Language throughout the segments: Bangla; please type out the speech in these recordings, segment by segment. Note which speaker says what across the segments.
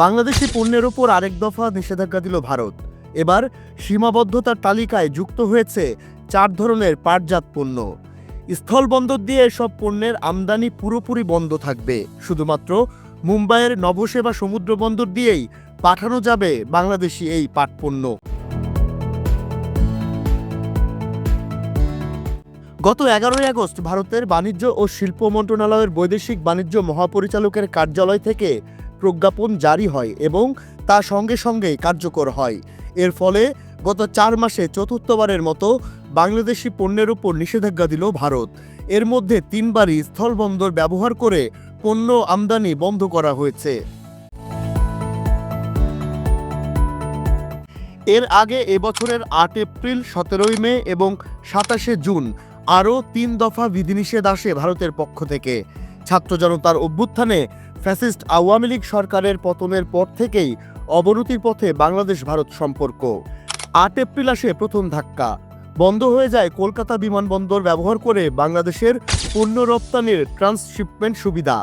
Speaker 1: বাংলাদেশি পণ্যের ওপর আরেক দফা নিষেধাজ্ঞা দিল ভারত। এবার সীমাবদ্ধতার তালিকায় যুক্ত হয়েছে চার ধরনের পাটজাত পণ্য। স্থলবন্দর দিয়ে এসব পণ্যের আমদানি পুরোপুরি বন্ধ থাকবে। শুধুমাত্র মুম্বাইয়ের নবসেবা সমুদ্র বন্দর দিয়েই পাঠানো যাবে বাংলাদেশি এই পাট পণ্য। গত এগারোই আগস্ট ভারতের বাণিজ্য ও শিল্প মন্ত্রণালয়ের বৈদেশিক বাণিজ্য মহাপরিচালকের কার্যালয় থেকে প্রজ্ঞাপন জারি হয় এবং তা সঙ্গে সঙ্গেই কার্যকর হয়। এর ফলে গত চার মাসে চতুর্থবারের মতো বাংলাদেশি পণ্যের উপর নিষেধাজ্ঞা দিল ভারত। এর মধ্যে তিনবারই স্থলবন্দর ব্যবহার করে পণ্য আমদানি বন্ধ করা হয়েছে। এর আগে এবছরের আট এপ্রিল, সতেরোই মে এবং সাতাশে জুন আরও তিন দফা বিধিনিষেধ আসে ভারতের পক্ষ থেকে। ছাত্র জনতার অভ্যুত্থানে ফ্যাসিস্ট আওয়ামী লীগ সরকারের পতনের পর থেকেই অবনতির পথে বাংলাদেশ ভারত সম্পর্ক। আট এপ্রিল আসে প্রথম ধাক্কা। বন্ধ হয়ে যায় কলকাতা বিমানবন্দর ব্যবহার করে বাংলাদেশের পণ্য রপ্তানির ট্রান্সশিপমেন্ট সুবিধা।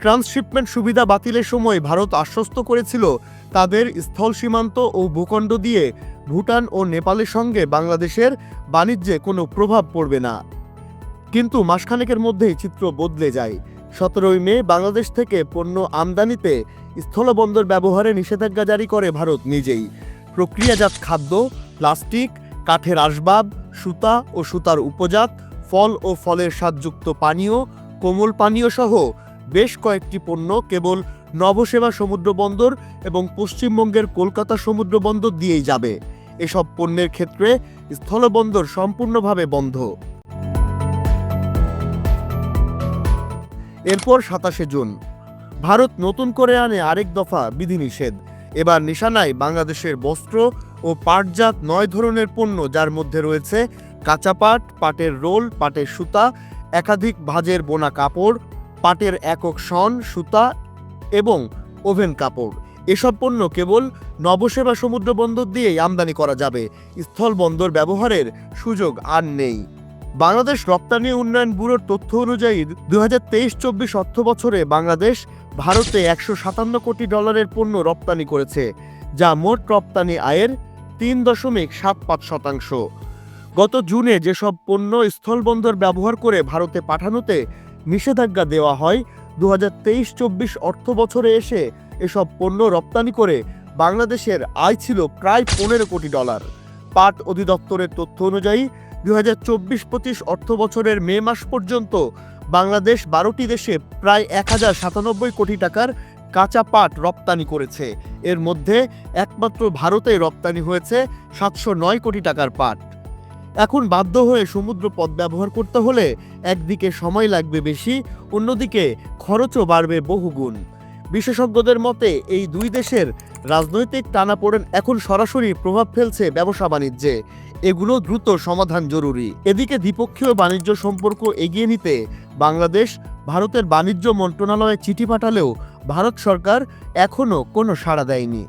Speaker 1: ট্রান্সশিপমেন্ট সুবিধা বাতিলের সময় ভারত আশ্বস্ত করেছিল তাদের স্থল সীমান্ত ও ভূখণ্ড দিয়ে ভুটান ও নেপালের সঙ্গে বাংলাদেশের বাণিজ্যে কোনো প্রভাব পড়বে না। কিন্তু মাসখানেকের মধ্যেই চিত্র বদলে যায়। সতেরোই মে বাংলাদেশ থেকে পণ্য আমদানিতে স্থলবন্দর ব্যবহারে নিষেধাজ্ঞা জারি করে ভারত নিজেই। প্রক্রিয়াজাত খাদ্য, প্লাস্টিক, কাঠের আসবাব, সুতা ও সুতার উপজাত, ফল ও ফলের স্বাদযুক্ত পানীয়, কোমল পানীয় সহ বেশ কয়েকটি পণ্য কেবল নবসেবা সমুদ্র বন্দর এবং পশ্চিমবঙ্গের কলকাতা সমুদ্র বন্দর দিয়েই যাবে। এসব পণ্যের ক্ষেত্রে স্থলবন্দর সম্পূর্ণভাবে বন্ধ। এরপর সাতাশে জুন। ভারত নতুন করে আনে আরেক দফা বিধিনিষেধ। এবার নিশানায় বাংলাদেশের বস্ত্র ও পাটজাত নয় ধরনের পণ্য যার মধ্যে রয়েছে কাঁচা পাট, পাটের রোল, পাটের সুতা, একাধিক ভাজের বোনা কাপড়, পাটের একক শন, সুতা এবং ওভেন কাপড়। এসব পণ্য কেবল নবসেবা সমুদ্র বন্দর দিয়েই আমদানি করা যাবে। স্থল বন্দর ব্যবহারের সুযোগ আর নেই। বাংলাদেশ রপ্তানি উন্নয়ন ব্যুরোর তথ্য অনুযায়ী দু হাজার তেইশ চব্বিশ অর্থ বছরে বাংলাদেশ ভারতে একশো সাতান্ন কোটি ডলারের পণ্য রপ্তানি করেছে, যা মোট রপ্তানি আয়ের তিন দশমিক সাত পাঁচ শতাংশ। গত জুনে যেসব পণ্য স্থলবন্দর ব্যবহার করে ভারতে পাঠানোতে নিষেধাজ্ঞা দেওয়া হয় দু হাজার তেইশ চব্বিশ অর্থ বছরে এসে এসব পণ্য রপ্তানি করে বাংলাদেশের আয় ছিল প্রায় পনেরো কোটি ডলার। পাট অধিদপ্তরের তথ্য অনুযায়ী দু হাজার চব্বিশ পঁচিশ অর্থ বছরের মে মাস পর্যন্ত বাংলাদেশ বারোটি দেশে প্রায় এক হাজার সাতানব্বই কোটি টাকার কাঁচা পাট রপ্তানি করেছে। এর মধ্যে একমাত্র ভারতে রপ্তানি হয়েছে সাতশো নয় কোটি টাকার পাট। এখন বাধ্য হয়ে সমুদ্র পথ ব্যবহার করতে হলে একদিকে সময় লাগবে বেশি, অন্যদিকে খরচও বাড়বে বহুগুণ। বিশেষজ্ঞদের মতে, এই দুই দেশের রাজনৈতিক টানাপোড়েন এখন সরাসরি প্রভাব ফেলছে ব্যবসা বাণিজ্যে। এগুলো দ্রুত সমাধান জরুরি। এদিকে দ্বিপক্ষীয় বাণিজ্য সম্পর্ক এগিয়ে নিতে বাংলাদেশ ভারতের বাণিজ্য মন্ত্রণালয়ে চিঠি পাঠালেও ভারত সরকার এখনও কোনো সাড়া দেয়নি।